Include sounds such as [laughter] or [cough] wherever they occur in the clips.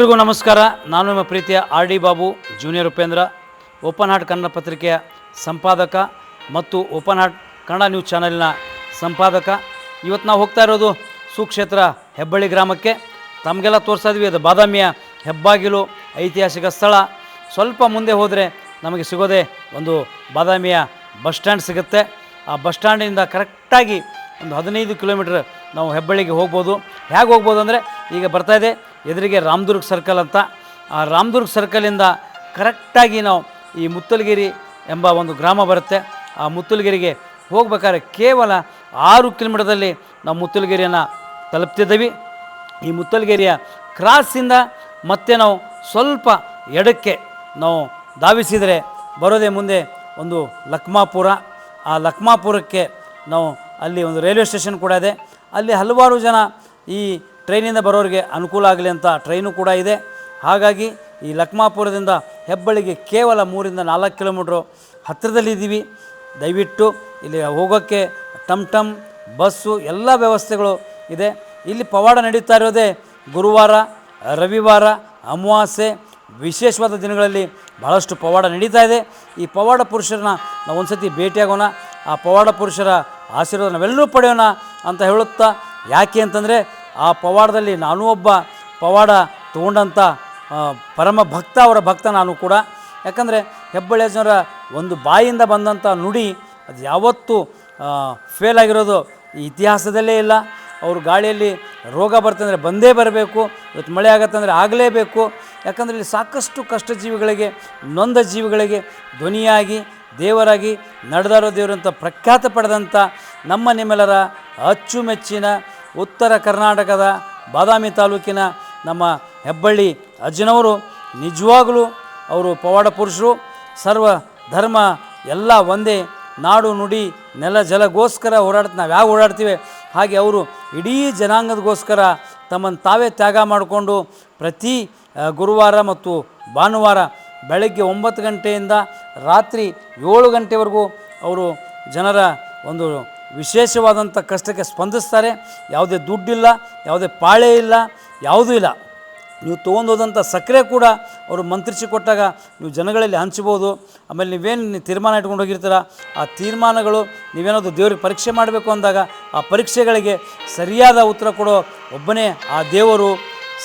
ಎಲ್ರಿಗೂ ನಮಸ್ಕಾರ. ನಾನು ನಿಮ್ಮ ಪ್ರೀತಿಯ R D Babu, junior Upendra, open heart Kannada ಪತ್ರಿಕೆಯ ಸಂಪಾದಕ ಮತ್ತು ಓಪನ್ ಹಾರ್ಟ್ ಕನ್ನಡ ನ್ಯೂಸ್ ಚಾನೆಲ್ನ ಸಂಪಾದಕ. ಇವತ್ತು ನಾವು ಹೋಗ್ತಾ ಇರೋದು ಸುಕ್ಷೇತ್ರ ಹೆಬ್ಬಳ್ಳಿ ಗ್ರಾಮಕ್ಕೆ. ತಮಗೆಲ್ಲ ತೋರಿಸ್ತಾ ಅದು ಬಾದಾಮಿಯ ಹೆಬ್ಬಾಗಿಲು ಐತಿಹಾಸಿಕ ಸ್ಥಳ. ಸ್ವಲ್ಪ ಮುಂದೆ ಹೋದರೆ ನಮಗೆ ಸಿಗೋದೆ ಒಂದು ಬಾದಾಮಿಯ ಬಸ್ ಸ್ಟ್ಯಾಂಡ್ ಸಿಗುತ್ತೆ. ಆ ಬಸ್ ಸ್ಟ್ಯಾಂಡಿಂದ ಕರೆಕ್ಟಾಗಿ ಒಂದು ಹದಿನೈದು ಕಿಲೋಮೀಟ್ರ್ ನಾವು ಹೆಬ್ಬಳ್ಳಿಗೆ ಹೋಗ್ಬೋದು. ಹೇಗೆ ಹೋಗ್ಬೋದು ಅಂದರೆ ಈಗ ಬರ್ತಾ ಇದೆ. ಎದುರಿಗೆ ರಾಮದುರ್ಗ ಸರ್ಕಲ್ ಅಂತ. ಆ ರಾಮದುರ್ಗ ಸರ್ಕಲಿಂದ ಕರೆಕ್ಟಾಗಿ ನಾವು ಈ ಮುತ್ತಲಗಿರಿ ಎಂಬ ಒಂದು ಗ್ರಾಮ ಬರುತ್ತೆ. ಆ ಮುತ್ತಲಗಿರಿಗೆ ಹೋಗ್ಬೇಕಾದ್ರೆ ಕೇವಲ ಆರು ಕಿಲೋಮೀಟರ್ದಲ್ಲಿ ನಾವು ಮುತ್ತಲಗಿರಿಯನ್ನು ತಲುಪ್ತಿದ್ದೀವಿ. ಈ ಮುತ್ತಲಗಿರಿಯ ಕ್ರಾಸಿಂದ ಮತ್ತೆ ನಾವು ಸ್ವಲ್ಪ ಎಡಕ್ಕೆ ನಾವು ಧಾವಿಸಿದರೆ ಬರೋದೇ ಮುಂದೆ ಒಂದು ಲಕ್ಮಾಪುರ. ಆ ಲಕ್ಮಾಪುರಕ್ಕೆ ನಾವು ಅಲ್ಲಿ ಒಂದು ರೈಲ್ವೆ ಸ್ಟೇಷನ್ ಕೂಡ ಇದೆ. ಅಲ್ಲಿ ಹಲವಾರು ಜನ ಈ ಟ್ರೈನಿಂದ ಬರೋರಿಗೆ ಅನುಕೂಲ ಆಗಲಿ ಅಂತ ಟ್ರೈನು ಕೂಡ ಇದೆ. ಹಾಗಾಗಿ ಈ ಲಕ್ಮಾಪುರದಿಂದ ಹೆಬ್ಬಳ್ಳಿಗೆ ಕೇವಲ ಮೂರಿಂದ ನಾಲ್ಕು ಕಿಲೋಮೀಟ್ರು ಹತ್ತಿರದಲ್ಲಿದ್ದೀವಿ. ದಯವಿಟ್ಟು ಇಲ್ಲಿ ಹೋಗೋಕ್ಕೆ ಟಮ್ ಟಮ್, ಬಸ್ಸು ಎಲ್ಲ ವ್ಯವಸ್ಥೆಗಳು ಇದೆ. ಇಲ್ಲಿ ಪವಾಡ ನಡೀತಾ ಇರೋದೇ ಗುರುವಾರ, ರವಿವಾರ, ಅಮಾವಾಸ್ಯೆ. ವಿಶೇಷವಾದ ದಿನಗಳಲ್ಲಿ ಭಾಳಷ್ಟು ಪವಾಡ ನಡೀತಾ ಇದೆ. ಈ ಪವಾಡ ಪುರುಷರನ್ನ ನಾವು ಒಂದು ಸತಿ ಭೇಟಿಯಾಗೋಣ. ಆ ಪವಾಡ ಪುರುಷರ ಆಶೀರ್ವಾದ ನಾವೆಲ್ಲರೂ ಪಡೆಯೋಣ ಅಂತ ಹೇಳುತ್ತಾ, ಯಾಕೆ ಅಂತಂದರೆ ಆ ಪವಾಡದಲ್ಲಿ ನಾನೂ ಒಬ್ಬ ಪವಾಡ ತಗೊಂಡಂಥ ಪರಮ ಭಕ್ತ, ಅವರ ಭಕ್ತ ನಾನು ಕೂಡ. ಯಾಕಂದರೆ ಹೆಬ್ಬಳ್ಳಿ ಜನರ ಒಂದು ಬಾಯಿಂದ ಬಂದಂಥ ನುಡಿ ಅದು ಯಾವತ್ತೂ ಫೇಲ್ ಆಗಿರೋದು ಇತಿಹಾಸದಲ್ಲೇ ಇಲ್ಲ. ಅವರು ಗಾಳಿಯಲ್ಲಿ ರೋಗ ಬರ್ತಂದರೆ ಬಂದೇ ಬರಬೇಕು, ಇವತ್ತು ಮಳೆ ಆಗತ್ತಂದರೆ ಆಗಲೇಬೇಕು. ಯಾಕಂದರೆ ಇಲ್ಲಿ ಸಾಕಷ್ಟು ಕಷ್ಟ ಜೀವಿಗಳಿಗೆ ನೊಂದ ಜೀವಿಗಳಿಗೆ, ಧ್ವನಿಯಾಗಿ, ದೇವರಾಗಿ ನಡೆದಾರೋ ದೇವರು ಅಂತ ಪ್ರಖ್ಯಾತ ಪಡೆದಂಥ ನಮ್ಮ ನಿಮ್ಮೆಲ್ಲರ ಅಚ್ಚುಮೆಚ್ಚಿನ ಉತ್ತರ ಕರ್ನಾಟಕದ ಬಾದಾಮಿ ತಾಲೂಕಿನ ನಮ್ಮ ಹೆಬ್ಬಳ್ಳಿ ಅಜ್ಜನವರು ನಿಜವಾಗಲೂ ಅವರು ಪವಾಡ ಪುರುಷರು. ಸರ್ವ ಧರ್ಮ ಎಲ್ಲ ಒಂದೇ. ನಾಡು ನುಡಿ ನೆಲ ಜಲಗೋಸ್ಕರ ಓಡಾಡ್ತ ನಾವು ಯಾವ ಓಡಾಡ್ತೀವಿ ಹಾಗೆ ಅವರು ಇಡೀ ಜನಾಂಗದಗೋಸ್ಕರ ತಮ್ಮನ್ನು ತಾವೇ ತ್ಯಾಗ ಮಾಡಿಕೊಂಡು ಪ್ರತಿ ಗುರುವಾರ ಮತ್ತು ಭಾನುವಾರ ಬೆಳಗ್ಗೆ ಒಂಬತ್ತು ಗಂಟೆಯಿಂದ ರಾತ್ರಿ ಏಳು ಗಂಟೆವರೆಗೂ ಅವರು ಜನರ ಒಂದು ವಿಶೇಷವಾದಂಥ ಕಷ್ಟಕ್ಕೆ ಸ್ಪಂದಿಸ್ತಾರೆ. ಯಾವುದೇ ದುಡ್ಡಿಲ್ಲ, ಯಾವುದೇ ಪಾಳೆ ಇಲ್ಲ, ಯಾವುದೂ ಇಲ್ಲ. ನೀವು ತೊಗೊಂಡೋದಂಥ ಸಕ್ಕರೆ ಕೂಡ ಅವರು ಮಂತ್ರಿಸಿ ಕೊಟ್ಟಾಗ ನೀವು ಜನಗಳಲ್ಲಿ ಹಂಚ್ಬೋದು ಆಮೇಲೆ ನೀವೇನು ನೀವು ತೀರ್ಮಾನ ಇಟ್ಕೊಂಡು ಹೋಗಿರ್ತೀರ? ಆ ತೀರ್ಮಾನಗಳು ನೀವೇನಾದರೂ ದೇವ್ರಿಗೆ ಪರೀಕ್ಷೆ ಮಾಡಬೇಕು ಅಂದಾಗ ಆ ಪರೀಕ್ಷೆಗಳಿಗೆ ಸರಿಯಾದ ಉತ್ತರ ಕೊಡೋ ಒಬ್ಬನೇ ಆ ದೇವರು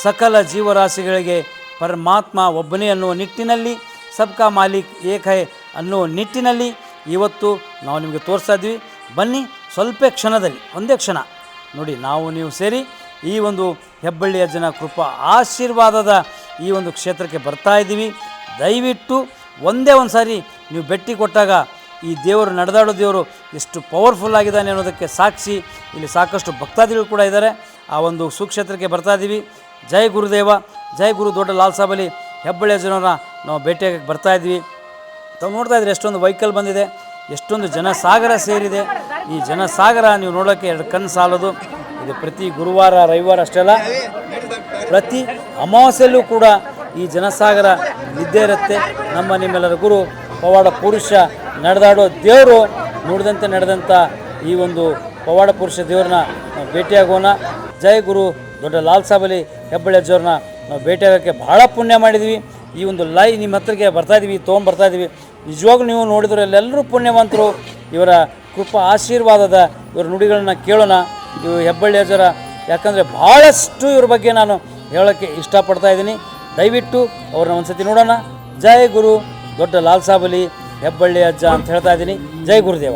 ಸಕಲ ಜೀವರಾಶಿಗಳಿಗೆ ಪರಮಾತ್ಮ ಒಬ್ಬನೇ ಅನ್ನುವ ನಿಟ್ಟಿನಲ್ಲಿ, ಸಬ್ಕಾ ಮಾಲೀಕ್ ಏಕೈ ಹೈ ಅನ್ನುವ ನಿಟ್ಟಿನಲ್ಲಿ ಇವತ್ತು ನಾವು ನಿಮಗೆ ತೋರಿಸ್ತಾ ಇದ್ವಿ ಬನ್ನಿ ಸ್ವಲ್ಪ ಕ್ಷಣದಲ್ಲಿ, ಒಂದೇ ಕ್ಷಣ. ನೋಡಿ, ನಾವು ನೀವು ಸೇರಿ ಈ ಒಂದು ಹೆಬ್ಬಳ್ಳಿಯ ಜನ ಕೃಪಾ ಆಶೀರ್ವಾದದ ಈ ಒಂದು ಕ್ಷೇತ್ರಕ್ಕೆ ಬರ್ತಾ ಇದ್ದೀವಿ. ದಯವಿಟ್ಟು ಒಂದೇ ಒಂದು ಸಾರಿ ನೀವು ಭೇಟಿ ಕೊಟ್ಟಾಗ ಈ ದೇವರು, ನಡೆದಾಡೋ ದೇವರು ಎಷ್ಟು ಪವರ್ಫುಲ್ ಆಗಿದ್ದಾನೆ ಅನ್ನೋದಕ್ಕೆ ಸಾಕ್ಷಿ. ಇಲ್ಲಿ ಸಾಕಷ್ಟು ಭಕ್ತಾದಿಗಳು ಕೂಡ ಇದ್ದಾರೆ. ಆ ಒಂದು ಸುಕ್ಷೇತ್ರಕ್ಕೆ ಬರ್ತಾ ಇದ್ದೀವಿ. ಜೈ ಗುರುದೇವ, ಜೈ ಗುರು ದೊಡ್ಡ ಲಾಲ್ ಸಾಬಲಿ ಹೆಬ್ಬಳ್ಳಿಯ ಜನರ ನಾವು ಭೇಟಿಯಾಗಕ್ಕೆ ಬರ್ತಾ ಇದ್ವಿ ತಾವು ನೋಡ್ತಾ ಇದ್ರೆ ಎಷ್ಟೊಂದು ವೆಹಿಕಲ್ ಬಂದಿದೆ. ಎಷ್ಟೊಂದು ಜನಸಾಗರ ಸೇರಿದೆ. ಈ ಜನಸಾಗರ ನೀವು ನೋಡೋಕ್ಕೆ ಎರಡು ಕಣ್ಣು ಸಾಲದು. ಇದು ಪ್ರತಿ ಗುರುವಾರ, ರವಿವಾರ ಅಷ್ಟೇ ಅಲ್ಲ ಪ್ರತಿ ಅಮಾವಾಸ್ಯೆಯಲ್ಲೂ ಕೂಡ ಈ ಜನಸಾಗರ ಇದ್ದೇ ಇರುತ್ತೆ. ನಮ್ಮ ನಿಮ್ಮೆಲ್ಲರ ಗುರು ಪವಾಡ ಪುರುಷ ನಡೆದಾಡೋ ದೇವರು ನೋಡಿದಂತೆ ನಡೆದಂಥ ಈ ಒಂದು ಪವಾಡ ಪುರುಷ ದೇವ್ರನ್ನ ನಾವು ಭೇಟಿಯಾಗೋಣ. ಜೈ ಗುರು, ದೊಡ್ಡ ಲಾಲ್ ಸಾಬಲಿ ಹೆಬ್ಬಳ್ಳಿ ಅಜ್ಜವ್ರನ್ನ ನಾವು ಭೇಟಿಯಾಗೋಕ್ಕೆ ಭಾಳ ಪುಣ್ಯ ಮಾಡಿದ್ವಿ. ಈ ಒಂದು ಲೈ ನಿಮ್ಮ ಹತ್ರಕ್ಕೆ ಬರ್ತಾಯಿದ್ದೀವಿ ಇದೀವಿ ತೊಗೊಂಬರ್ತಾ ಇದೀವಿ. ನಿಜವಾಗ್ಲೂ ನೀವು ನೋಡಿದ್ರೆ ಎಲ್ಲರೂ ಪುಣ್ಯವಂತರು. ಇವರ ಕೃಪಾ ಆಶೀರ್ವಾದದ ಇವರ ನುಡಿಗಳನ್ನ ಕೇಳೋಣ. ಇವು ಹೆಬ್ಬಳ್ಳಿ ಅಜ್ಜರ ಯಾಕಂದರೆ ಭಾಳಷ್ಟು ಇವ್ರ ಬಗ್ಗೆ ನಾನು ಹೇಳೋಕ್ಕೆ ಇಷ್ಟಪಡ್ತಾ ಇದ್ದೀನಿ. ದಯವಿಟ್ಟು ಅವ್ರನ್ನ ಒಂದು ಸತಿ ನೋಡೋಣ. ಜೈ ಗುರು, ದೊಡ್ಡ ಲಾಲ್ ಸಾಬಲಿ ಹೆಬ್ಬಳ್ಳಿ ಅಜ್ಜ ಅಂತ ಹೇಳ್ತಾ ಇದ್ದೀನಿ. ಜೈ ಗುರುದೇವ.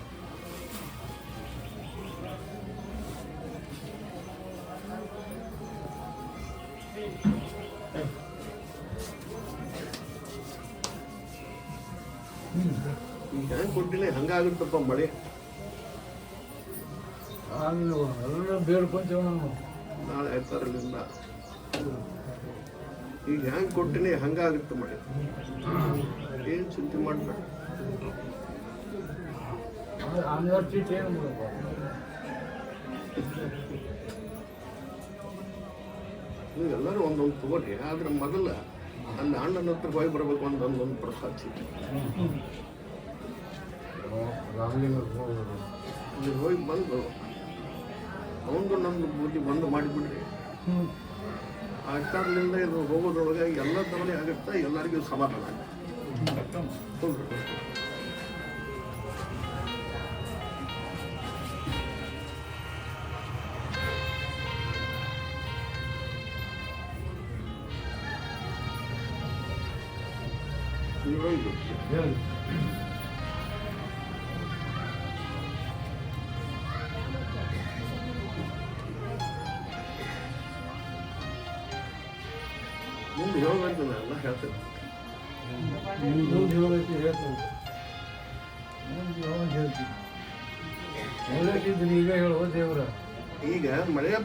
ಹೆಂಗ್ ಕೊಟ್ಟಿನಿ ಹಂಗಾಗುತ್ತಪ್ಪ ಮಳೆ? ಎಲ್ಲ ಬೇಡ್ಕೊಂತೀವಿ ನಾವು. ನಾಳೆ ಆಯ್ತಾರಲ್ಲಿಂದ. ಈಗ ಹ್ಯಾಂಗ್ ಕೊಟ್ಟಿನಿ ಹಂಗಾಗುತ್ತೆ ಮಳೆ. ಏನ್ ಚಿಂತೆ ಮಾಡ್ಬೇಡ. ನೀವು ಎಲ್ಲರೂ ಒಂದೊಂದು ತಗೋರಿ ಆದ್ರೆ ಮೊದಲ ಅಲ್ಲಿ ಅಣ್ಣನ ಹತ್ರ ಹೋಗಿ ಬರ್ಬೇಕು ಒಂದೊಂದು ಪ್ರಸಾದ ಚೀಟಿ ಇಲ್ಲಿ ಹೋಗಿ ಬಂದು ಅವನು ನಮ್ಮ ಬುದ್ಧಿ ಬಂದು ಮಾಡಿಬಿಡ್ರಿ. ಅಷ್ಟಾರ್ಲಿಂದ ಇದು ಹೋಗೋದ್ರೊಳಗೆ ಎಲ್ಲ ತವನೆ ಆಗುತ್ತೆ ಎಲ್ಲರಿಗೂ ಸಮಾಧಾನ ಆಗುತ್ತೆ.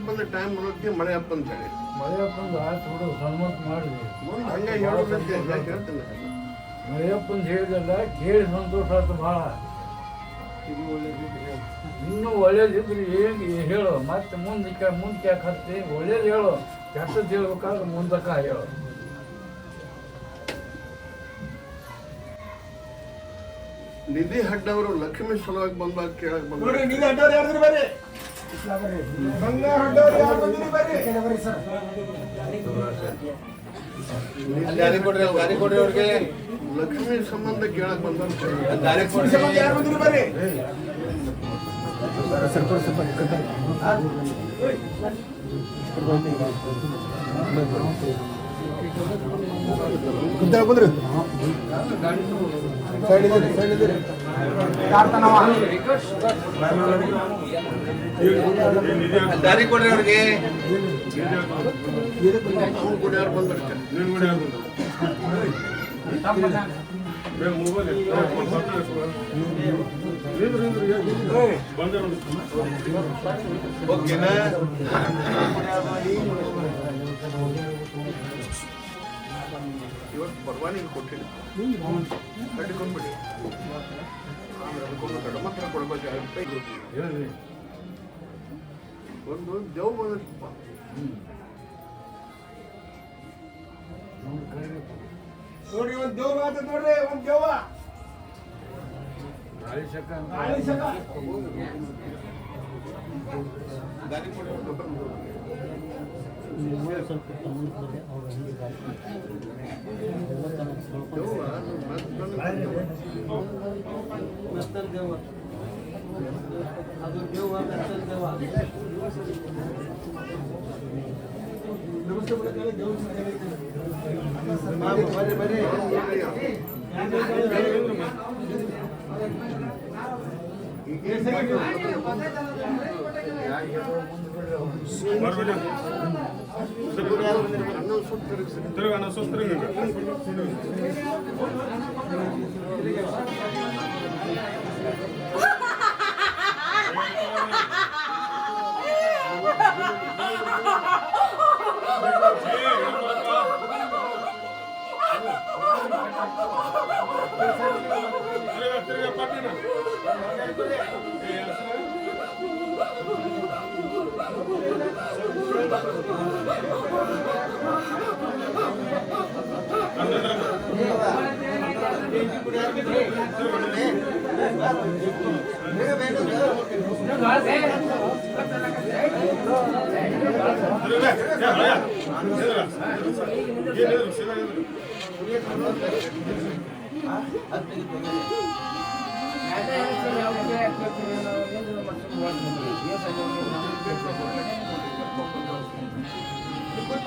ಹಬ್ಬದ ಟೈಮ್ ಬರುತ್ತೆ ಮಳೆ ಹಬ್ಬ ಅಂತ ಹೇಳಿ. ಮಳೆಯಪ್ಪಂದು ಆಯ್ತು ಬಿಡು ಸನ್ಮತ್ ಮಾಡಿದೆ ಮುಂದೆ ಹಂಗೆ ಹೇಳೋದಂತೆ ಹೇಳ್ತೇನೆ ಮಳೆಯಪ್ಪಂದು ಹೇಳಿದಲ್ಲ ಕೇಳಿ ಸಂತೋಷ ಆಯ್ತು ಭಾಳ. ಇನ್ನೂ ಒಳ್ಳೇದಿದ್ರೆ ಏನು ಹೇಳು ಮತ್ತೆ ಮುಂದಕ್ಕೆ ಮುಂದಕ್ಕೆ ಯಾಕೆ ಹತ್ತಿ? ಒಳ್ಳೇದು ಹೇಳು ಕೆಟ್ಟದ್ದು ಹೇಳ್ಬೇಕಾದ್ರೆ ಮುಂದಕ್ಕೆ ಹೇಳು. ನಿಧಿ ಹಡ್ಡವರು ಲಕ್ಷ್ಮಿ ಸಲುವಾಗಿ ಬಂದಾಗ ಕೇಳಕ್ ಬಂದ್ರು. ನಿಧಿ ಹಡ್ಡವ್ರು ಯಾರ್ದ್ರಿ ಬರ್ರಿ. ಗಾಡಿ ಕೊಡ್ರಿ ಗಾಡಿ ಕೊಡ್ರಿ ಅವ್ರಿಗೆ. ಲಕ್ಷ್ಮಿ ಸಂಬಂಧ ಕೇಳಕ್ ಬಂದಾಗ ಗಾಡಿ ಕೊಡ್ರಿ ಸಂಬಂಧ ಯಾರು ಬಂದಿರಿ ಬರ್ರಿ ಕುಂತ ಬಂದ್ರಿ ಸೈಡ್ ಇದ್ದೀರಿ ಸೈಡ್ ಇದ್ದೀರಿ. ದಾರಿ ಕೊಡ್ರಿ ಅವ್ರಿಗೆ. ಓಕೆನಾ ಇವತ್ತು ಪರವಾನಿಗೆ ಕೊಟ್ಟಿಲ್ಲ. ಕಟ್ಟಿಕೊಂಡ್ಬಿಡಿ ಆಮೇಲೆ ಅದಕ್ಕೊಂದು ಗಡಮತ್ರ ಕೊಡ್ಬೇಕಾಗುತ್ತೆ ಹೇಳ್ರಿ ಒಂದು ದೇವ್ ಬಂದಪ್ಪ ನೋಡಿ ಒಂದು ದೇವ್ ಮಾತು ನೋಡ್ರಿ ಒಂದು ದೇವ ಗಾಳಿ ಶಕ ಗಾಳಿ नंतर देवा अजून देवा नंतर देवा नमस्ते बोला त्याला घेऊन बरे बरे बरोबर ಗಾಡಿ ಕೊಡ್ರಿ ದೇವ ಬರ್ರಿ ಬರ್ರಿ ಹನ್ನೊಂದು ಸುತ್ತ ತಿರುಗಿಸಿ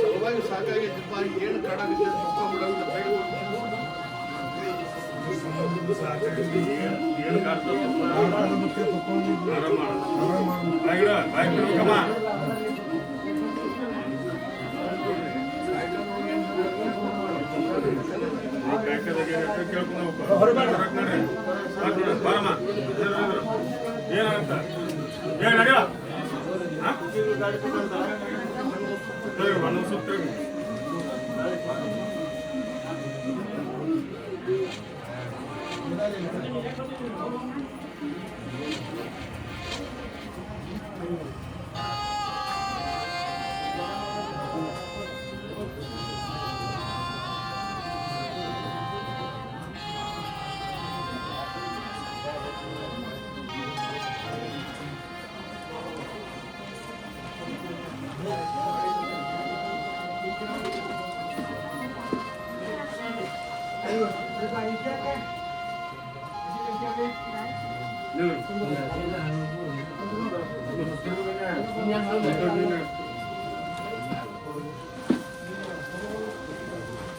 ಸಲುವಾಗಿ ಸಾಕಾಗಿದ್ದಪ್ಪ ಏನು ಕಾಡಾಗುತ್ತೆ ತಗೊಂಡ್ಬಿಡೋದು ಏನಂತ ಏನ್ ನಡೆಯ ಒಂದು ಸುತ್ತ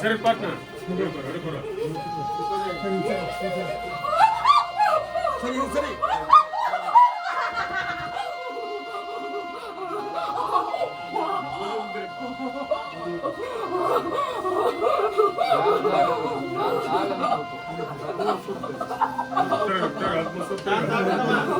ಸರಿ ಪಾಟ್ನ ಹಿಡ್ಕೊರ ಸರಿ ಸರಿ ಆಗಬೇಕು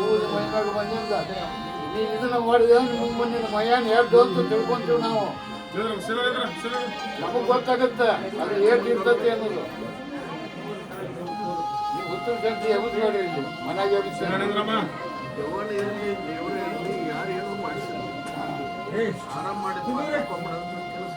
ಮೂರು ಮೈನಾಗ ಬಂದಿಂದ ನೀ ಇದನ್ನ ಮಾಡಿದ ನಿಮ್ಮ ಮುಂದಿನ ಮೈಯಾನ ಎರಡು ಅಂತ ತಿಳ್ಕೊಂತೀವಿ ನಾವು. ನಮಗ್ ಗೊತ್ತಾಗುತ್ತೆ ಅದು ಏಟ್ ಇರ್ತೈತಿ ಅನ್ನೋದು. ನೀವು ಉತ್ತರ ಸಂತಿ ಯಾವ್ದು ಹೇಳಿ ಇಲ್ಲಿ? ಮನೆಯಾಗ ಎಬ್ಬಿಸಿ. ದೇವರ ಇರಲಿ ದೇವರ ಇರಲಿ ಯಾರು ಏನೋ ಮಾಡಿಸಿಲ್ಲ ಆರಾಮ ಮಾಡಿ ಕೆಲಸ.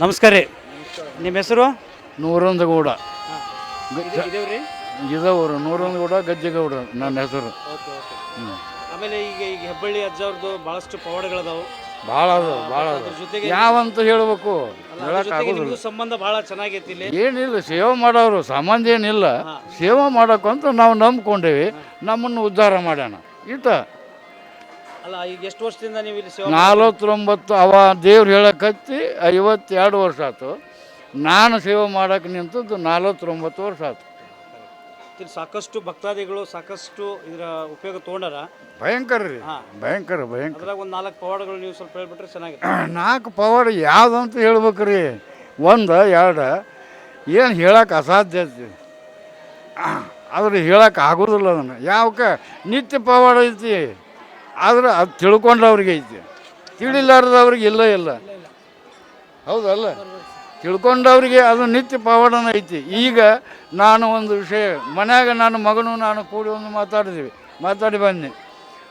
ನಮಸ್ಕಾರ ರೀ. ನಿಮ್ಮ ಹೆಸರು? ನೂರೊಂದು ಗೌಡ ಇದೇವ್ರಿ? ಇದವರು? ನೂರೊಂದು ಗೌಡ ಗಜ್ಜೆಗೌಡ ನನ್ನ ಹೆಸರು. ಹ್ಞೂ ಆಮೇಲೆ ಈಗ ಈಗ ಹೆಬ್ಬಳ್ಳಿ ಅಜ್ಜವ್ರದ್ದು ಬಹಳಷ್ಟು ಪವಾಡಗಳದಾವು. ಭಾಳ ಅದು ಭಾಳ ಅದ. ಅದ್ರ ಜೊತೆಗೆ ಯಾವಂತ ಹೇಳ್ಬೇಕು? ಅದ್ರ ಜೊತೆಗೆ ನಿಮ್ಗೂ ಸಂಬಂಧ ಬಹಳ ಚೆನ್ನಾಗೈತಿ ಇಲ್ಲಿ. ಏನಿಲ್ಲ ಸೇವೆ ಮಾಡೋರು ಸಂಬಂಧ ಏನಿಲ್ಲ. ಸೇವೆ ಮಾಡೋಕ್ಕಂತ ನಾವು ನಂಬ್ಕೊಂಡೇವಿ. ನಮ್ಮನ್ನು ಉದ್ಧಾರ ಮಾಡ್ಯಾನ. ಈತ. ಅಲ್ಲ ಈಗ ಎಷ್ಟು ವರ್ಷದಿಂದ ನೀವು ಇಲ್ಲಿ ಸೇವೆ ನಲವತ್ತೊಂಬತ್ತು ಅವ ದೇವ್ರು ಹೇಳಕತ್ತಿ ಐವತ್ತೆರಡು ವರ್ಷ ಆಯ್ತು ನಾನು ಸೇವೆ ಮಾಡಕ್ಕೆ ನಿಂತದ್ದು ನಲವತ್ತೊಂಬತ್ತು ವರ್ಷ ಆಯ್ತು ಇಲ್ಲಿ ಸಾಕಷ್ಟು ಭಕ್ತಾದಿಗಳು ಸಾಕಷ್ಟು ಇದರ ಉಪಯೋಗ ತೊಗೊಂಡಾರ? ಭಯಂಕರ ರೀ. ಹಾ. ಭಯಂಕರ ಭಯಂಕರ. ಅದ್ರಾಗ ಒಂದು ನಾಲ್ಕು ಪವಾಡಗಳು ನೀವು ಸ್ವಲ್ಪ ಹೇಳ್ಬಿಟ್ರೆ ಚೆನ್ನಾಗಿ ನಾಲ್ಕು ಪವರ್ ಯಾವ್ದಂತ ಹೇಳ್ಬೇಕು ರೀ ಒಂದು ಎರಡು. ಏನು ಹೇಳಕ್ಕೆ ಅಸಾಧ್ಯ ಐತಿ? ಆದ್ರೆ ಹೇಳಕ್ಕೆ ಆಗೋದಿಲ್ಲ ಅದನ್ನು. ಯಾವಕ್ಕೆ? ನಿತ್ಯ ಪವಾಡ ಐತಿ. ಆದ್ರೆ ಅದು ತಿಳ್ಕೊಂಡವ್ರಿಗೆ ಐತಿ. ತಿಳಿಲಾರ್ದವ್ರಿಗೆ ಇಲ್ಲ ಇಲ್ಲ. ಹೌದಲ್ಲ? ತಿಳ್ಕೊಂಡವ್ರಿಗೆ ಅದು ನಿತ್ಯ ಪವಾಡನ ಐತಿ. ಈಗ ನಾನು ಒಂದು ವಿಷಯ ಮನ್ಯಾಗ ನಾನು ಮಗನು ನಾನು ಕೂಡಿ ಒಂದು ಮಾತಾಡಿದ್ವಿ. ಮಾತಾಡಿ ಬಂದೆ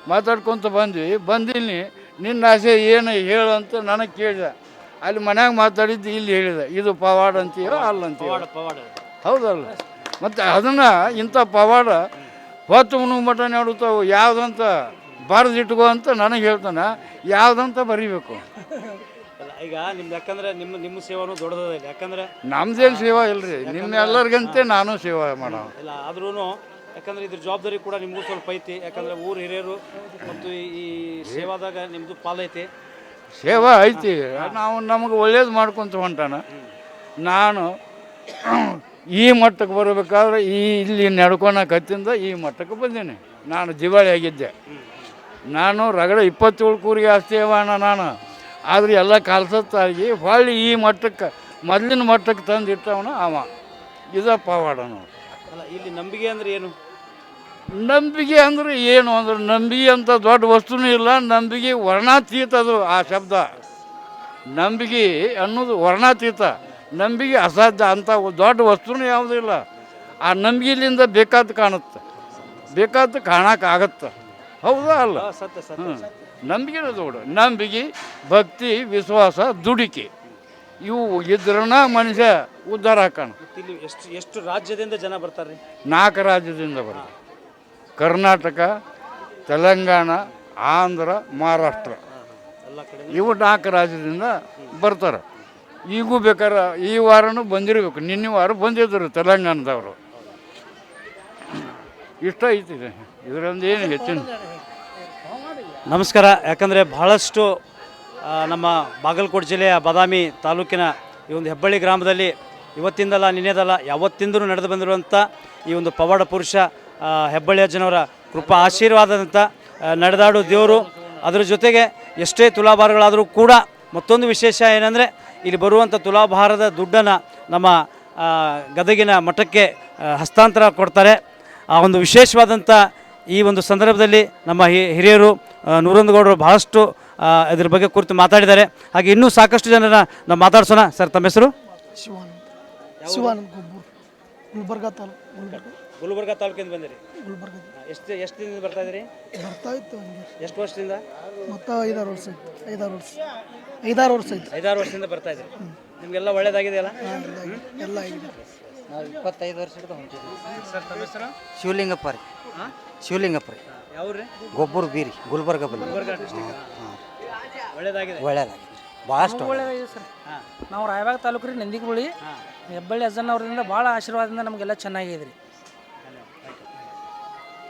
ಮಾತಾಡ್ಕೊತ ಬಂದ್ವಿ. ಬಂದಿಲ್ಲಿ ನಿನ್ನ ಆಸೆ ಏನು ಹೇಳು ಅಂತ ನನಗೆ ಕೇಳಿದೆ. ಅಲ್ಲಿ ಮನ್ಯಾಗ ಮಾತಾಡಿದ್ದು ಇಲ್ಲಿ ಹೇಳಿದೆ. ಇದು ಪವಾಡ ಅಂತೀಯೋ ಅಲ್ಲ ಅಂತೀಯೋ ಪವಾಡ ಪವಾಡ. ಹೌದಲ್ಲ. ಮತ್ತು ಅದನ್ನು ಇಂಥ ಪವಾಡ ಹೊತ್ತು ಮಠ ನೋಡುತ್ತಾವು ಯಾವುದಂತ ಬರೆದಿಟ್ಕೋ ಅಂತ ನನಗೆ ಹೇಳ್ತಾನೆ. ಯಾವುದಂತ ಬರೀಬೇಕು. ಈಗ ನಿಮ್ ಯಾಕಂದ್ರೆ ನಿಮ್ಮ ನಿಮ್ಮ ಸೇವಾನು ದೊಡ್ಡದ ಇಲ್ಲ ಯಾಕಂದ್ರೆ ನಮ್ದೇನು ಸೇವಾ ಇಲ್ರಿ. ನಿಮ್ಮ ಎಲ್ಲರಿಗಂತೆ ನಾನು ಸೇವಾ ಮಾಡೋ ಇಲ್ಲ ಆದ್ರೂ ಯಾಕಂದ್ರೆ ಇದ್ರ ಜವಾಬ್ದಾರಿ ಕೂಡ ನಿಮಗೂ ಸ್ವಲ್ಪ ಐತಿ. ಯಾಕಂದ್ರೆ ಊರು ಹಿರಿಯರು ಮತ್ತು ಈ ಸೇವಾದಾಗ ನಿಮ್ಮದು ಪಾಲೈತಿ. ಸೇವಾ ಐತಿ. ನಾವು ನಮಗೆ ಒಳ್ಳೇದು ಮಾಡ್ಕೊಂತ ಹೊಂಟಾನ. ನಾನು ಈ ಮಟ್ಟಕ್ಕೆ ಬರಬೇಕಾದ್ರೆ ಈ ಇಲ್ಲಿ ನಡ್ಕೊಳಕತ್ತಿಂದ ಈ ಮಟ್ಟಕ್ಕೆ ಬಂದೀನಿ. ನಾನು ದಿವಾಳಿ ಆಗಿದ್ದೆ ನಾನು ರಗಡ ಇಪ್ಪತ್ತೇಳು ಕೂರಿಗೆ ಆಸ್ತಿ ನಾನು ಆದರೆ ಎಲ್ಲ ಕಲ್ಸತ್ತಾಗಿ ಹೊಳ್ಳಿ ಈ ಮಟ್ಟಕ್ಕೆ ಮೊದಲಿನ ಮಟ್ಟಕ್ಕೆ ತಂದು ಇಟ್ಟವನು ಅವ. ಇದ ಪವಾಡ ಅಲ್ಲ ಇಲ್ಲಿ ನಂಬಿಕೆ ಅಂದ್ರೆ ಏನು? ನಂಬಿಕೆ ಅಂದ್ರೆ ಏನು? ಅಂದ್ರೆ ನಂಬಿಕೆ ಅಂತ ದೊಡ್ಡ ವಸ್ತುನೂ ಇಲ್ಲ ನಂಬಿಕೆ ವರ್ಣಾತೀತ ಅದು ಆ ಶಬ್ದ. ನಂಬಿಕೆ ಅನ್ನೋದು ವರ್ಣಾತೀತ. ನಂಬಿಕೆ ಅಸಾಧ್ಯ ಅಂತ ದೊಡ್ಡ ವಸ್ತುನೂ ಯಾವುದೂ ಇಲ್ಲ. ಆ ನಂಬಿಕೆಲಿಂದ ಬೇಕಾದ ಕಾಣುತ್ತೆ. ಬೇಕಾದ ಕಾಣಕ್ಕಾಗತ್ತೆ. ಹೌದಾ ಅಲ್ಲ? ನಂಬಿಕೆ ಸತ್ಯ ನಂಬಿಕೆನೇ ದೊಡ್ಡ ನಂಬಿಕೆ ಭಕ್ತಿ ವಿಶ್ವಾಸ ದುಡಿಕೆ. ಇವು ಇದ್ರನ ಮನುಷ್ಯ ಉದ್ಧಾರ ಹಾಕೋಣ. ಇಲ್ಲಿ ಎಷ್ಟು ಎಷ್ಟು ರಾಜ್ಯದಿಂದ ಜನ ಬರ್ತಾರೆ ನಾಲ್ಕು ರಾಜ್ಯದಿಂದ ಬರ್ತಾರೆ ಕರ್ನಾಟಕ ತೆಲಂಗಾಣ ಆಂಧ್ರ ಮಹಾರಾಷ್ಟ್ರ. ಇವು ನಾಲ್ಕು ರಾಜ್ಯದಿಂದ ಬರ್ತಾರೆ. ಈಗೂ ಬೇಕಾದ್ರೆ ಈ ವಾರನೂ ಬಂದಿರಬೇಕು. ನಿನ್ನೆ ವಾರ ಬಂದಿದ್ದರು ತೆಲಂಗಾಣದವರು. ಇಷ್ಟ ಐತಿ. ಇದರಿಂದ ಏನು ಹೆಚ್ಚಿನ ನಮಸ್ಕಾರ. ಯಾಕಂದರೆ ಬಹಳಷ್ಟು ನಮ್ಮ ಬಾಗಲಕೋಟೆ ಜಿಲ್ಲೆಯ ಬಾದಾಮಿ ತಾಲೂಕಿನ ಈ ಒಂದು ಹೆಬ್ಬಳ್ಳಿ ಗ್ರಾಮದಲ್ಲಿ ಇವತ್ತಿಂದಲ್ಲ, ನಿನ್ನೆದಲ್ಲ, ಯಾವತ್ತಿಂದಲೂ ನಡೆದು ಬಂದಿರುವಂಥ ಈ ಒಂದು ಪವಾಡ ಪುರುಷ ಹೆಬ್ಬಳ್ಳಿ ಅಜ್ಜನವರ ಕೃಪಾ ಆಶೀರ್ವಾದದಂಥ ನಡೆದಾಡು ದೇವರು. ಅದರ ಜೊತೆಗೆ ಎಷ್ಟೇ ತುಲಾಭಾರಗಳಾದರೂ ಕೂಡ ಮತ್ತೊಂದು ವಿಶೇಷ ಏನಂದರೆ, ಇಲ್ಲಿ ಬರುವಂಥ ತುಲಾಭಾರದ ದುಡ್ಡನ್ನು ನಮ್ಮ ಗದಗಿನ ಮಠಕ್ಕೆ ಹಸ್ತಾಂತರ ಕೊಡ್ತಾರೆ. ಆ ಒಂದು ವಿಶೇಷವಾದಂಥ ಈ ಒಂದು ಸಂದರ್ಭದಲ್ಲಿ ನಮ್ಮ ಹಿ- ಹಿರಿಯರು ನೂರಂದಗೌಡರು ಬಹಳಷ್ಟು ಇದ್ರ ಬಗ್ಗೆ ಕುರಿತು ಮಾತಾಡಿದ್ದಾರೆ. ಹಾಗೆ ಇನ್ನೂ ಸಾಕಷ್ಟು ಜನರ ನಾವು ಮಾತಾಡ್ಸೋಣ. ಸರ್ ತಮ್ಮ ಹೆಸರು? ಶಿವಾನಂದ್. ಶಿವಾನಂದ್ ಗೊಬ್ಬೂರ್. ಗುಲ್ಬರ್ಗ ತಾಲೂಕು ಗುಲ್ಬರ್ಗ. ಗುಲ್ಬರ್ಗ ತಾಲೂಕಿಂದ ಬಂದಿರಿ? ಗುಲ್ಬರ್ಗ. ಎಷ್ಟು ಎಷ್ಟು ದಿನದಿಂದ ಬರ್ತಾ ಇದ್ದೀರಿ? ಬರ್ತಾ ಇತ್ತು ಹಂಗೆ. ಎಷ್ಟು ವರ್ಷದಿಂದ? ಮತ್ತು ಐದಾರು ವರ್ಷ ಆಯ್ತು. ಐದಾರು ವರ್ಷ. ಐದಾರು ವರ್ಷ ಆಯ್ತು. ಐದಾರು ವರ್ಷದಿಂದ ಬರ್ತಾ ಇದ್ದೀರಿ. ನಿಮಗೆಲ್ಲ ಒಳ್ಳೇದಾಗಿದೆಯಲ್ಲ ಎಲ್ಲ ಆಗಿದೆ. ನಾವು ಇಪ್ಪತ್ತೈದು ವರ್ಷದ ಹೊಂಟಿದ್ವಿ. ಸರ್ ತಮ್ಮ ಹೆಸರು? ಶಿವಲಿಂಗಪ್ಪ ರೀ. ಶಿವಲಿಂಗಪ್ಪ ರೀ ಗೊಬ್ಬರ ಬೀರಿ ಗುಲ್ಬರ್ಗ ಬಲ್ಲಿ ಡಿಸ್ಟಿಕ್ ಒಳ್ಳೇದಾಗಿದೆ. ಒಳ್ಳೇದಾಗಿದೆ. ಭಾಳಷ್ಟು ಒಳ್ಳೆಯದಾಗಿದೆ ಸರ್. ನಾವು ರಾಯಬಾಗ ತಾಲೂಕು ರೀ ನಂದಿಗುಳಿ ಹೆಬ್ಬಳ್ಳಿ ಅಜ್ಜನ್ ಅವರಿಂದ ಭಾಳ ಆಶೀರ್ವಾದದಿಂದ ನಮಗೆಲ್ಲ ಚೆನ್ನಾಗಿದೆ ರೀ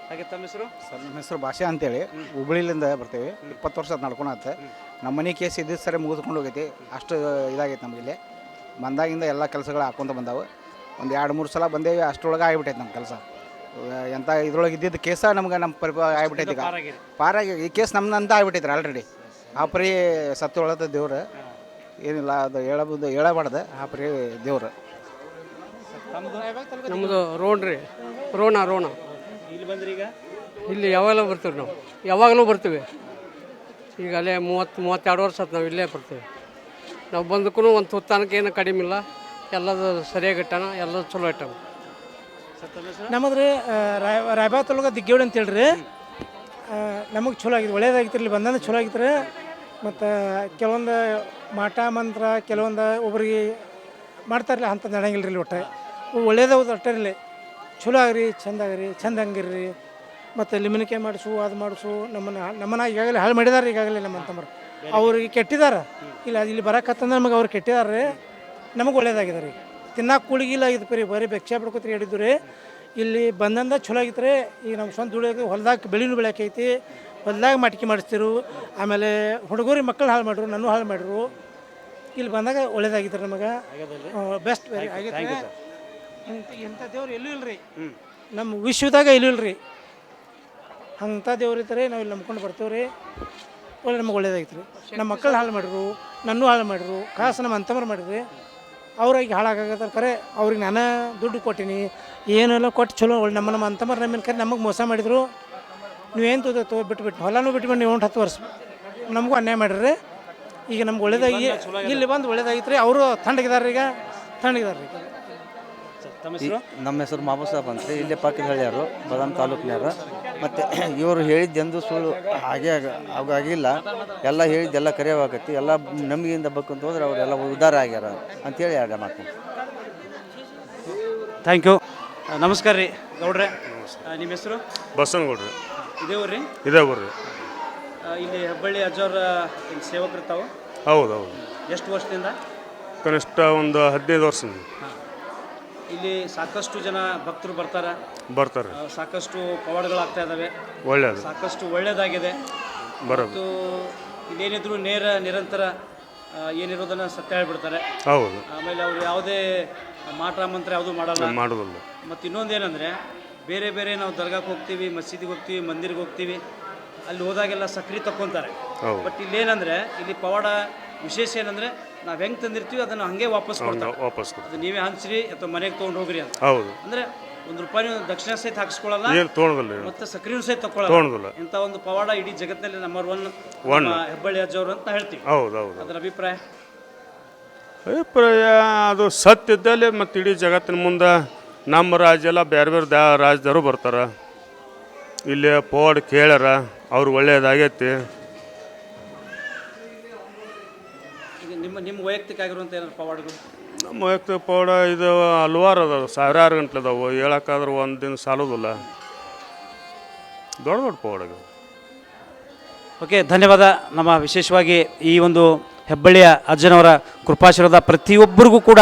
ಹಾಗೆ ತಮ್ಮ ಹೆಸರು? ಸರ್ ನಮ್ಮ ಹೆಸರು ಭಾಷೆ ಅಂತೇಳಿ. ಹುಬ್ಳಿಲಿಂದ ಬರ್ತೀವಿ. ಇಪ್ಪತ್ತು ವರ್ಷ ನಡ್ಕೊಳತ್ತೆ ನಮ್ಮ ಮನೆ ಕೇಸ್ ಇದ್ದಿದ್ದು ಸರಿ ಮುಗಿಸ್ಕೊಂಡು ಹೋಗೈತಿ. ಅಷ್ಟು ಇದಾಗೈತೆ ನಮಗಿಲ್ಲಿ ಇಲ್ಲಿ. ಬಂದಾಗಿಂದ ಎಲ್ಲ ಕೆಲಸಗಳು ಹಾಕೊಂತ ಬಂದಾವೆ. ಒಂದು ಎರಡು ಮೂರು ಸಲ ಬಂದೇವಿ ಅಷ್ಟರೊಳಗೆ ಆಗಿಬಿಟ್ಟೈತೆ ನಮ್ಮ ಕೆಲಸ. ಎಂಥ ಇದ್ರೊಳಗೆ ಇದ್ದಿದ್ದು ಕೇಸ ನಮ್ಗೆ ನಮ್ಮ ಪರಿ ಆಗಿಬಿಟ್ಟೈತಿ ಈಗ. ಪಾರಾಗಿ ಈ ಕೇಸ್ ನಮ್ದಂತ ಆಗಿಬಿಟ್ಟೈತ್ರಿ ಆಲ್ರೆಡಿ ಆ ಪರಿ ಸತ್ತು ಒಳದ ದೇವ್ರು. ಏನಿಲ್ಲ ಅದು ಹೇಳಬಹುದು ಹೇಳಬಾರ್ದು. ಆ ಪರಿ ದೇವ್ರು. ನಮ್ಮದು ರೋಡ್ ರೀ. ರೋಣ ರೋಣ. ಇಲ್ಲಿ ಬಂದ್ರಿ ಈಗ? ಇಲ್ಲಿ ಯಾವಾಗಲೂ ಬರ್ತೀವಿ ನಾವು. ಯಾವಾಗಲೂ ಬರ್ತೀವಿ. ಈಗ ಅಲ್ಲೇ ಮೂವತ್ತು ಮೂವತ್ತೆರಡು ವರ್ಷ ಆಯ್ತು ನಾವು ಇಲ್ಲೇ ಬರ್ತೀವಿ. ನಾವು ಬಂದಕ್ಕೂ ಒಂದು ತುತ್ತಾನಕ್ಕೆ ಏನು ಕಡಿಮೆ ಇಲ್ಲ. ಎಲ್ಲದು ಸರಿಯಾಗಿ ಇಟ್ಟಾನ ಎಲ್ಲದು ಚಲೋ ಇಟ್ಟಾನ. ನಮ್ಮದು ರೀ ರಾಯ ರಾಯಬಾ ತಾಲೂಕು ದಿಗ್ಗೇವಡಿ ಅಂತ ಹೇಳ್ರಿ. ನಮಗೆ ಚಲೋ ಆಗಿತ್ತು, ಒಳ್ಳೇದಾಗಿತ್ತು ಇಲ್ಲಿ ಬಂದಂದ್ರೆ ಚಲೋ ಆಗಿತ್ತು ರೀ. ಮತ್ತು ಕೆಲವೊಂದು ಮಾಟ ಮಂತ್ರ, ಕೆಲವೊಂದು ಒಬ್ರಿಗೆ ಮಾಡ್ತಾರಲ್ಲ ಅಂತ ನಡೆಯಂಗಿಲ್ಲ ರೀ ಒಟ್ಟು. ಒಳ್ಳೇದು ಒಟ್ಟೆ ಇರಲಿ ಚಲೋ ಆಗ್ರಿ, ಚಂದ ಆಗ್ರಿ, ಚಂದ ಹಂಗಿರ್ರಿ. ಮತ್ತು ಲಿಮಿನಿಕೆ ಮಾಡಿಸು, ಅದು ಮಾಡಿಸು, ನಮ್ಮನ್ನ ನಮ್ಮನ್ನ ಈಗಾಗಲೇ ಹಾಳು ಮಾಡಿದಾರೆ ಈಗಾಗಲೇ ನಮ್ಮ ತಮ್ಮರು ಅವ್ರಿಗೆ ಕೆಟ್ಟಿದ್ದಾರೆ ಇಲ್ಲ, ಅದು ಇಲ್ಲಿ ಬರಕತ್ತಂದ್ರೆ ನಮಗೆ ಅವ್ರು ಕೆಟ್ಟಿದಾರೆ ನಮಗೆ ಒಳ್ಳೇದಾಗಿದೆ ರೀ. ತಿನ್ನಕ್ಕೆ ಕೂಳಿಗಿಲ್ಲ ಇದು ಪರಿ ಬರೀ ಭಿಕ್ಷೆ ಬಿಡ್ಕೊತ್ರಿ ಹೇಳಿದ್ದು ರೀ ಇಲ್ಲಿ ಬಂದಂದ ಚಲೋ ಆಗಿತ್ತು ರೀ ಈಗ ನಮ್ಮ ಸ್ವಂತ ದುಡಿಯೋಕೆ ಹೊಲ್ದಾಗ ಬೆಳಿನೂ ಬೆಳೆಯಕೈತಿ. ಹೊಲ್ದಾಗ ಮಟ್ಕೆ ಮಾಡಿಸ್ತಿರು. ಆಮೇಲೆ ಹುಡುಗರಿಗೆ ಮಕ್ಕಳು ಹಾಳು ಮಾಡ್ರು ನನ್ನೂ ಹಾಳು ಮಾಡ್ರು. ಇಲ್ಲಿ ಬಂದಾಗ ಒಳ್ಳೇದಾಗಿತ್ತು ರೀ ನಮಗೆ ಬೆಸ್ಟ್ ವೆರಿ ಆಗೈತೆ ಇಂಥ ಇಂಥ ದೇವ್ರು ಎಲ್ಲೂ ಇಲ್ಲ ರೀ ನಮ್ಮ ವಿಶ್ವದಾಗ ಎಲ್ಲೂ ಇಲ್ರಿ. ಅಂಥ ದೇವ್ರು ಇದ್ದಾರೆ ನಾವು ಇಲ್ಲಿ ನಂಬ್ಕೊಂಡು ಬರ್ತೀವಿ ರೀ ಒಳ್ಳೆ ನಮಗೆ ಒಳ್ಳೇದಾಗಿತ್ತು ರೀ ನಮ್ಮ ಮಕ್ಕಳು ಹಾಳು ಮಾಡಿರು ನನ್ನೂ ಹಾಳು ಮಾಡ್ರು. ಕಾಸು ನಮ್ಮ ಅಂತಮ್ರು ಮಾಡಿರಿ ಅವ್ರಿಗೆ ಹಾಳಾಗತ್ತಾರ ಖರೆ ಅವ್ರಿಗೆ ನಾನು ದುಡ್ಡು ಕೊಟ್ಟಿನಿ, ಏನೆಲ್ಲ ಕೊಟ್ಟು ಚಲೋ ಒಳ್ಳೆ ನಮ್ಮ ನಮ್ಮ ಅಂತಮ್ಮ ನಮ್ಮ ಕರೆ ನಮಗೆ ಮೋಸ ಮಾಡಿದರು. ನೀವೇನು ತೋ ತೋ ಬಿಟ್ಬಿಟ್ಟು ಹೊಲನೂ ಬಿಟ್ಬಿಟ್ಟು ನೀವು ಒಂದು ಹತ್ತು ವರ್ಷ ನಮಗೂ ಅನ್ಯಾಯ ಮಾಡಿರಿ. ಈಗ ನಮ್ಗೆ ಒಳ್ಳೇದಾಗಿ, ಇಲ್ಲಿ ಬಂದು ಒಳ್ಳೇದಾಗಿತ್ತು ರೀ ಅವರು ತಣ್ಣಗಿದ್ದಾರೆ ಈಗ ನಮ್ಮ ಹೆಸರು ಮಾಬು ಸಾಬ್ ಅಂತ ರೀ ಇಲ್ಲೇ ಪಕ್ಕದ ಹಳ್ಳಿಯವರು ಬದಾಮ್ ತಾಲೂಕಿನವರು. ಮತ್ತು [clears throat] ಇವರು ಹೇಳಿದ್ದೆಂದು ಸುಳ್ಳು ಹಾಗೆ ಆಗ- ಆಗಾಗಿಲ್ಲ. ಎಲ್ಲ ಹೇಳಿದ್ದೆಲ್ಲ ಕರೆಯವಾಗತ್ತೆ. ಎಲ್ಲ ನಂಬಿಕೆಯಿಂದ ಬಕ್ಕಂತ ಹೋದ್ರೆ ಅವರೆಲ್ಲ ಉದ್ಧಾರ ಆಗ್ಯಾರ ಅಂತೇಳಿ ಆಗ ಮಾತು. ಥ್ಯಾಂಕ್ ಯು ನಮಸ್ಕಾರ ರೀ ಗೌಡ್ರೆ. ನಿಮ್ಮ ಹೆಸರು? ಬಸನಗೌಡ್ರಿ ಇದೇ ರೀ? ಇದೇ ಇಲ್ಲಿ ಹೆಬ್ಬಳ್ಳಿ ಅಜ್ಜವ್ರ ಸೇವಕರು ತಾವು? ಹೌದು ಹೌದು. ಎಷ್ಟು ವರ್ಷದಿಂದ? ಕನಿಷ್ಠ ಒಂದು ಹದಿನೈದು ವರ್ಷ ಇಲ್ಲಿ ಸಾಕಷ್ಟು ಜನ ಭಕ್ತರು ಬರ್ತಾರೆ. ಬರ್ತಾರೆ. ಸಾಕಷ್ಟು ಪವಾಡಗಳಾಗ್ತಾ ಇದ್ದಾವೆ. ಒಳ್ಳೇದು. ಸಾಕಷ್ಟು ಒಳ್ಳೆಯದಾಗಿದೆ ಬರೋದು. ಮತ್ತು ಇಲ್ಲೇನಿದ್ರು ನೇರ ನಿರಂತರ ಏನಿರೋದನ್ನ ಸತ್ಯ ಹೇಳ್ಬಿಡ್ತಾರೆ. ಹೌದು. ಆಮೇಲೆ ಅವರು ಯಾವುದೇ ಮಾಟ ಮಂತ್ರ ಯಾವುದೂ ಮಾಡಲ್ಲ. ಮಾಡೋದಿಲ್ಲ ಮತ್ತು ಇನ್ನೊಂದು ಏನಂದರೆ ಬೇರೆ ಬೇರೆ ನಾವು ದರ್ಗಾಕ್ಕೆ ಹೋಗ್ತೀವಿ ಮಸೀದಿಗೆ ಹೋಗ್ತೀವಿ ಮಂದಿರಿಗೆ ಹೋಗ್ತೀವಿ ಅಲ್ಲಿ ಹೋದಾಗೆಲ್ಲ ಸಕ್ರಿ ತಕ್ಕೊಂತಾರೆ. ಬಟ್ ಇಲ್ಲೇನಂದರೆ ಇಲ್ಲಿ ಪವಾಡ ವಿಶೇಷ ಏನಂದರೆ ನಾವು ಹೆಂಗೆ ತಂದಿರ್ತೀವಿ ಅದನ್ನು ಹಂಗೆ ವಾಪಸ್ ಕೊಡ್ತಾರೆ. ವಾಪಸ್ ಅದು ನೀವೇ ಹಂಚ್ರಿ ಅಥವಾ ಮನೆಗೆ ತೊಗೊಂಡು ಹೋಗ್ರಿ ಅಂತ. ಹೌದು. ಅಂದರೆ ಒಂದು ರೂಪಾಯಿ ದಕ್ಷಿಣ ಸಹಿತ ಹಾಕಿಸ್ಕೊಳ್ಳಲ್ಲ ಏನು ತೊಗೊಳೋದಿಲ್ಲ ಮತ್ತೆ ಸಕ್ರಿಯೂ ಸಹಿತ ತೊಗೊಳೋದಿಲ್ಲ. ತಗೊಳ್ಳಲ್ಲ ಇಂಥ ಒಂದು ಪವಾಡ ಇಡೀ ಜಗತ್ತಿನಲ್ಲಿ ನಂಬರ್ ಒನ್ One. ಹೆಬ್ಬಳ್ಳಿ ಅಜ್ಜವರು ಅಂತ ಹೇಳ್ತೀವಿ. ಹೌದು ಹೌದು. ಅದರ ಅಭಿಪ್ರಾಯ? ಅಭಿಪ್ರಾಯ ಅದು ಸತ್ಯ ಇದ್ದಲ್ಲಿ ಮತ್ತು ಇಡೀ ಜಗತ್ತಿನ ಮುಂದೆ ನಮ್ಮ ರಾಜ್ಯ ಎಲ್ಲ ಬೇರೆ ಬೇರೆ ದ ರಾಜ್ಯದವರು ಬರ್ತಾರೆ. ಇಲ್ಲಿ ಪೋಡ್ ಕೇಳ್ಯಾರ ಅವ್ರು ಒಳ್ಳೇದಾಗೈತಿ. ನಿಮ್ಮ ನಿಮ್ಮ ವೈಯಕ್ತಿಕ ಆಗಿರುವಂಥ ಏನಾದ್ರು ಪವಾಡಗಳು? ನಮ್ಮ ವೈಯಕ್ತಿಕ ಪವಾಡ ಇದು ಹಲವಾರು ಅದಾವೆ ಸಾವಿರಾರು ಗಂಟ್ಲು ಅದಾವೆ. ಹೇಳೋಕ್ಕಾದ್ರೂ ಒಂದು ದಿನ ಸಾಲೋದಿಲ್ಲ. ದೊಡ್ಡ ದೊಡ್ಡ ಪವಾಡಗಳು. ಓಕೆ ಧನ್ಯವಾದ. ನಮ್ಮ ವಿಶೇಷವಾಗಿ ಈ ಒಂದು ಹೆಬ್ಬಳ್ಳಿಯ ಅಜ್ಜನವರ ಕೃಪಾಶೀರ್ವಾದ ಪ್ರತಿಯೊಬ್ಬರಿಗೂ ಕೂಡ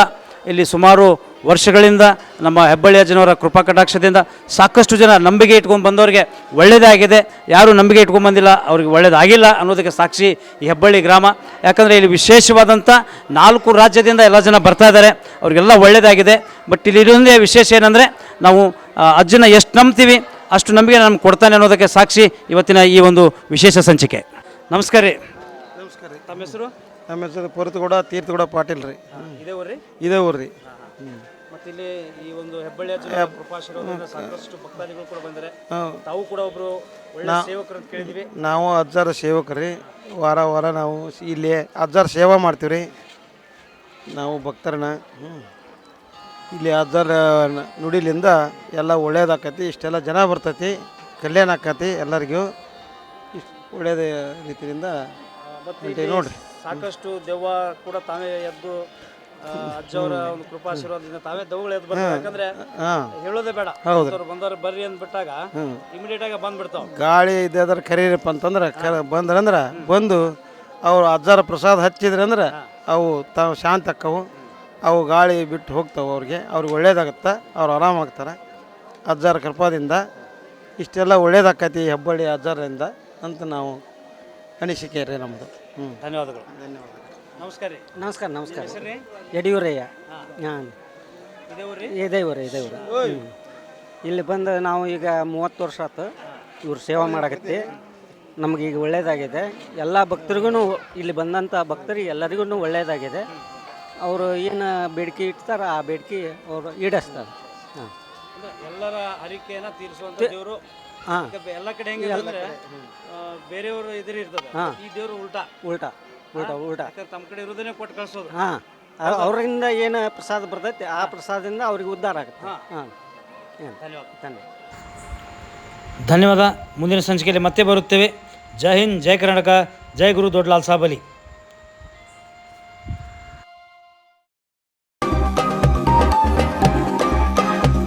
ಇಲ್ಲಿ ಸುಮಾರು ವರ್ಷಗಳಿಂದ ನಮ್ಮ ಹೆಬ್ಬಳ್ಳಿಯ ಅಜ್ಜನವರ ಕೃಪಾ ಕಟಾಕ್ಷದಿಂದ ಸಾಕಷ್ಟು ಜನ ನಂಬಿಕೆ ಇಟ್ಕೊಂಡು ಬಂದವರಿಗೆ ಒಳ್ಳೆಯದಾಗಿದೆ ಯಾರು ನಂಬಿಕೆ ಇಟ್ಕೊಂಡು ಬಂದಿಲ್ಲ ಅವ್ರಿಗೆ ಒಳ್ಳೆಯದಾಗಿಲ್ಲ ಅನ್ನೋದಕ್ಕೆ ಸಾಕ್ಷಿ ಈ ಹೆಬ್ಬಳ್ಳಿ ಗ್ರಾಮ. ಯಾಕಂದರೆ ಇಲ್ಲಿ ವಿಶೇಷವಾದಂಥ ನಾಲ್ಕು ರಾಜ್ಯದಿಂದ ಎಲ್ಲ ಜನ ಬರ್ತಾ ಇದ್ದಾರೆ ಅವರಿಗೆಲ್ಲ ಒಳ್ಳೆಯದಾಗಿದೆ ಬಟ್ ಇಲ್ಲಿ ಇರೋದೇ ವಿಶೇಷ ಏನಂದರೆ ನಾವು ಅಜ್ಜನ ಎಷ್ಟು ನಂಬ್ತೀವಿ ಅಷ್ಟು ನಂಬಿಕೆ ನಮ್ಗೆ ಕೊಡ್ತಾನೆ ಅನ್ನೋದಕ್ಕೆ ಸಾಕ್ಷಿ ಇವತ್ತಿನ ಈ ಒಂದು ವಿಶೇಷ ಸಂಚಿಕೆ. ನಮಸ್ಕಾರ ರೀ. ನಮಸ್ಕಾರ ತಮ್ಮ ಹೆಸರು? ನಮ್ಮ ಹೆಸರು ಪೊರತಗೌಡ ತೀರ್ಥಗೌಡ ಪಾಟೀಲ್ ರೀ. ಇದೇ ಊರ್ರಿ ಇದೇ ಊರು ರೀ. ಮತ್ತೆ ಇಲ್ಲಿ ಈ ಒಂದು ಹೆಬ್ಬಳ್ಳಿ ಅಜ್ಜನ ಕೃಪಾಶೀರ್ವಾದದಿಂದ ಸಾಕಷ್ಟು ಭಕ್ತಾದಿಗಳು ಕೂಡ ಬಂದರೆ. ತಾವು ಕೂಡ ಒಬ್ಬರು ಒಳ್ಳೆ ಸೇವಕರು ಅಂತ ಕೇಳಿದ್ವಿ. ನಾವು ಅಜ್ಜಾರ ಸೇವಕರಿ ವಾರ ವಾರ ನಾವು ಇಲ್ಲಿ ಅಜ್ಜಾರ ಸೇವಾ ಮಾಡ್ತೀವಿ ರೀ. ನಾವು ಭಕ್ತರನ್ನ. ಇಲ್ಲಿ ಅಜ್ಜಾರ ನುಡಿಲಿಂದ ಎಲ್ಲ ಒಳ್ಳೇದಾಕತಿ ಇಷ್ಟೆಲ್ಲ ಜನ ಬರ್ತೈತಿ ಕಲ್ಯಾಣ ಆಕತಿ ಎಲ್ಲರಿಗೂ. ಇಷ್ಟು ಒಳ್ಳೇದ ರೀತಿಯಿಂದ ನೋಡ್ರಿ. ಸಾಕಷ್ಟು ದೆವ್ವ ಕೂಡ ತಾವೇ ಎದ್ದು ಆ, ಅಜ್ಜವರ ಒಂದು ಕೃಪಾಶೀರ್ವಾದದಿಂದ ತಾವೇ ದೆವ್ವಗಳು ಎದ್ದು ಬರ್ತಾರೆ ಯಾಕಂದ್ರೆ ಹೇಳೋದೇ ಬೇಡ. ಅವ್ರು ಬಂದವ್ರು ಬರ್ರಿ ಅಂದ್ಬಿಟ್ಟಾಗ ಇಮಿಡಿಯೇಟ್ ಆಗಿ ಬಂದ್ಬಿಡ್ತಾವ. ಗಾಳಿ ಇದ್ದಾದ್ರೆ ಕರೀರಪ್ಪ ಅಂತಂದ್ರೆ ಕರ ಬಂದ್ರಂದ್ರೆ ಬಂದು ಅವ್ರು ಅಜ್ಜಾರ ಪ್ರಸಾದ ಹಚ್ಚಿದ್ರಂದ್ರೆ ಅವು ತಾವು ಶಾಂತ ಅಕ್ಕವು. ಅವು ಗಾಳಿ ಬಿಟ್ಟು ಹೋಗ್ತಾವೆ ಅವ್ರಿಗೆ. ಅವ್ರಿಗೆ ಒಳ್ಳೇದಾಗತ್ತೆ. ಅವ್ರು ಆರಾಮಾಗ್ತಾರೆ. ಅಜ್ಜಾರ ಕೃಪಾದಿಂದ ಇಷ್ಟೆಲ್ಲ ಒಳ್ಳೇದಾಕತಿ ಹೆಬ್ಬಳ್ಳಿ ಅಜ್ಜರಿಂದ ಅಂತ ನಾವು ಅನಿಸಿಕೆ ರೀ ನಮ್ಮದು ಹ್ಞೂ ಧನ್ಯವಾದಗಳು. ನಮಸ್ಕಾರ ರೀ. ನಮಸ್ಕಾರ ನಮಸ್ಕಾರ. ಯಡಿಯೂರಯ್ಯ. ಹಾಂ. ಇದೇ ಊರ್ರಿ ಇದೇ ಊರು ಇದೇ ಊರು ಹ್ಮ್. ಇಲ್ಲಿ ಬಂದು ನಾವು ಈಗ ಮೂವತ್ತು ವರ್ಷ ಆಯ್ತು ಇವ್ರು ಸೇವೆ ಮಾಡಕತ್ತಿ. ನಮ್ಗೆ ಈಗ ಒಳ್ಳೆಯದಾಗಿದೆ ಎಲ್ಲ ಭಕ್ತರಿಗೂ ಇಲ್ಲಿ ಬಂದಂಥ ಭಕ್ತರಿಗೆ ಎಲ್ಲರಿಗೂ ಒಳ್ಳೆಯದಾಗಿದೆ ಅವರು ಏನು ಬೇಡಿಕೆ ಇಡ್ತಾರೆ ಆ ಬೇಡಿಕೆ ಅವರು ಈಡಸ್ತಾರೆ. ಹಾಂ. ಅಂದ್ರೆ ಎಲ್ಲರ ಹರಿಕೆಯನ್ನು ತೀರಿಸುವಂತ ದೇವರು ಹಾಂ. ಎಲ್ಲ ಕಡೆ ಹೆಂಗೆ ಅಂದ್ರೆ ಆ, ಬೇರೆಯವರು ಎದುರು ಇರ್ತದೆ. ಹಾ. ಈ ದೇವರು ಉಲ್ಟಾ. ಉಲ್ಟಾ ಉಲ್ಟಾ ಉಲ್ಟಾ. ಯಾಕಂದ್ರೆ ತಮ್ಮ ಕಡೆ ಇರೋದನ್ನೇ ಕೊಟ್ಟು ಕಳ್ಸೋದು. ಹಾಂ. ಅವರಿಂದ ಏನು ಪ್ರಸಾದ ಬರ್ತೈತಿ ಆ ಪ್ರಸಾದದಿಂದ ಅವ್ರಿಗೆ ಉದ್ಧಾರ ಆಗುತ್ತೆ. ಹಾಂ. ಏನು? ಧನ್ಯವಾದ. ಧನ್ಯವಾದ ಧನ್ಯವಾದ. ಮುಂದಿನ ಸಂಚಿಕೆಯಲ್ಲಿ ಮತ್ತೆ ಬರುತ್ತೇವೆ. ಜೈ ಹಿಂದ್ ಜೈ ಕರ್ನಾಟಕ ಜೈ ಗುರು ದೊಡ್ಡಲಾಲ್ ಸಾಬಲಿ.